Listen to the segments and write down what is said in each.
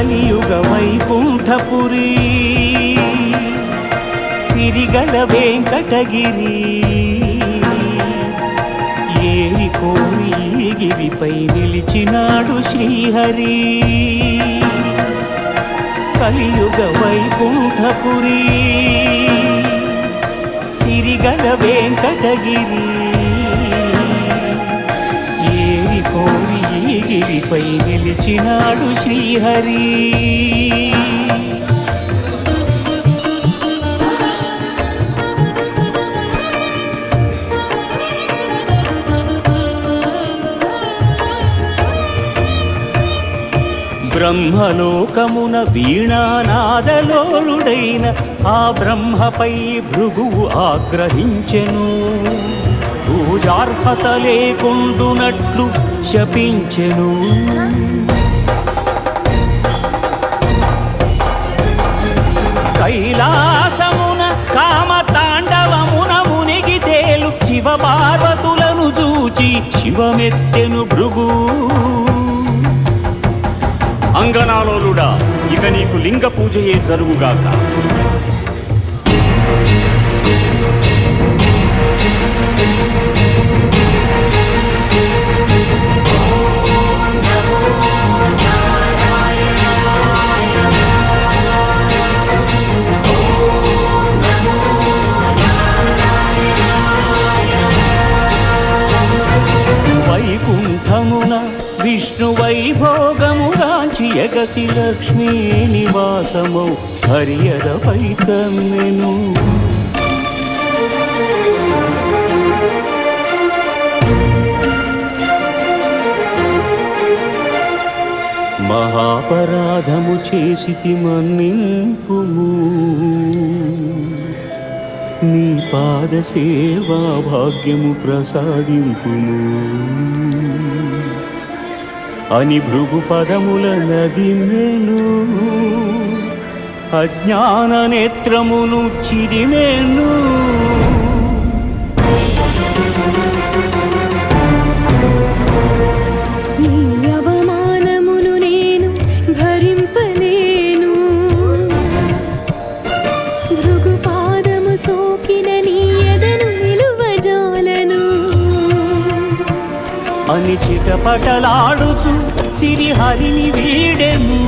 కలియుగ వైకుంఠపురి సిరిగల వెంకటగిరి. ఏరి కోరి గిరిపై నిలిచినాడు శ్రీహరి. కలియుగ వైకుంఠపురి సిరిగల వెంకటగిరి. కోరి నిలిచినాడు శ్రీహరి. బ్రహ్మలోకమున వీణానాదలోలుడైన ఆ బ్రహ్మపై భృగువు ఆగ్రహించెను. పూజార్హత లేకుండునట్లు శపించెను. కైలాసమున కామ తాండవమున మునిగి తేలు శివ పార్వతులను చూచి శివమెత్తెను భృగు. అంగనాలోలుడా ఇక నీకు లింగ పూజయే జరుగుగాక. వైభోగముగాంచి ఎగసి లక్ష్మీ నివాసము హరియదపై తమ్మెను మహాపరాధము చేసి మన్నింపుము. నీ పాద సేవా భాగ్యము ప్రసాదింపుము. అని భృగు పదముల నదిమెను అజ్ఞాన నేత్రమును చిరిమేను అని చిటపటలాడుచు సిరిహరిని వీడెను.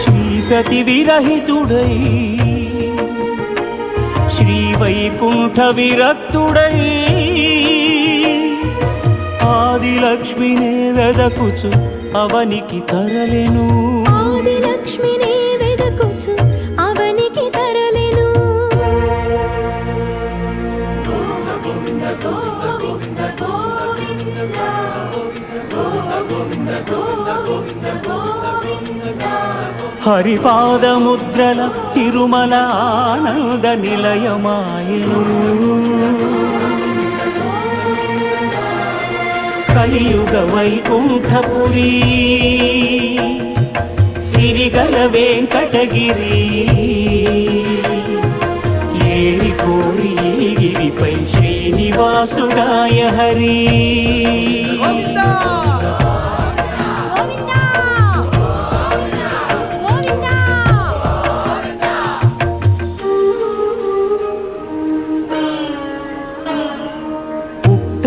శ్రీ సతి విరహితుడై శ్రీ వైకుంఠ విరక్తుడై ఆది లక్ష్మినే వెదకుచు అవనికి తరలెను. హరిపాదముద్రల తిరుమల ఆనంద నిలయమాయను కలియుగ వైకుంఠపురి సిరిగల వెంకటగిరి ఏరి కోరి గిరిపై శ్రీనివాసుడాయ హరి.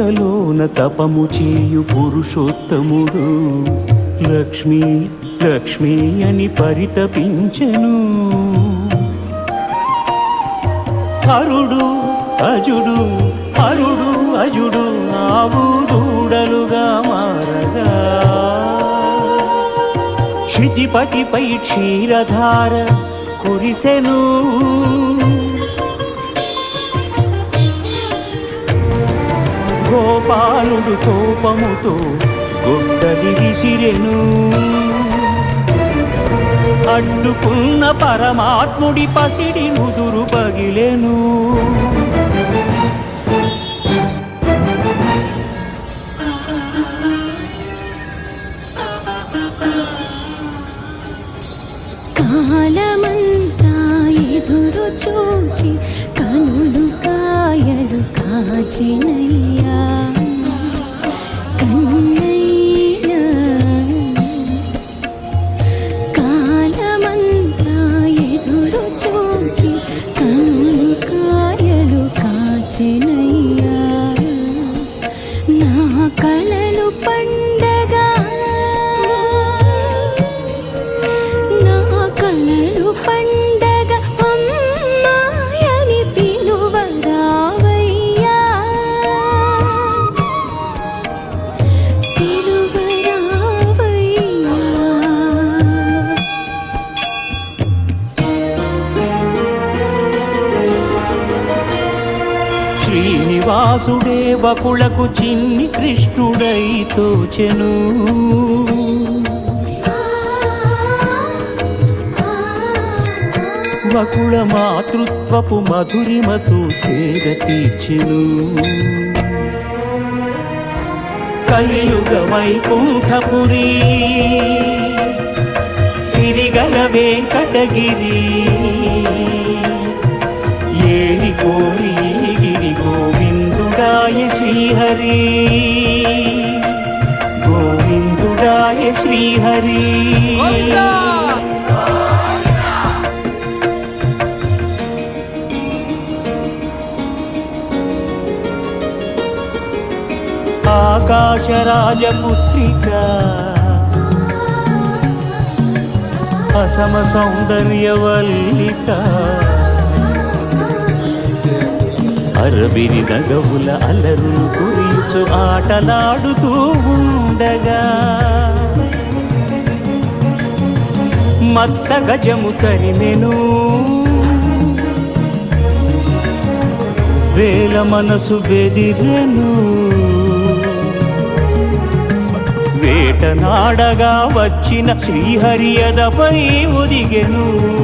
పుట్టలోన తపము చేయు పురుషోత్తముడు. లక్ష్మీ లక్ష్మీ అని పరితపించెను. హరుడు అజుడు హరుడు అజుడు ఆవు దూడలుగా మారగా. క్షితిపటిపై క్షీరధార కురిసెను. గోపాలుడు కోపముతో గుడ్డలి విసిరెను. అడ్డుకున్న పరమాత్ముడి పసిడి నుదురు పగిలెను. కాలమంతా ఎదురు చూచి కనులు కాయలు కాచినై శ్రీనివాసుడే వకులకు చిన్ని కృష్ణుడై తోచెను. వకుల మాతృత్వపు మధురిమతు సేద తీర్చెను. కలియుగ వైకుంఠపురి సిరిగల వెంకటగిరి ఏరి కోరి శ్రీహరి. గోవిందుడాయ శ్రీహరి. ఆకాశరాజపుత్రిక. అసమ సౌందర్యవల్లిక. అరవిని నగవుల అలరులు కురిచు ఆటలాడుతూ ఉండగా. మత్త గజము తరిమెను. వేల మనసు బెదిరెను. వేటనాడగా వచ్చిన శ్రీహరియదపై ఒదిగెను.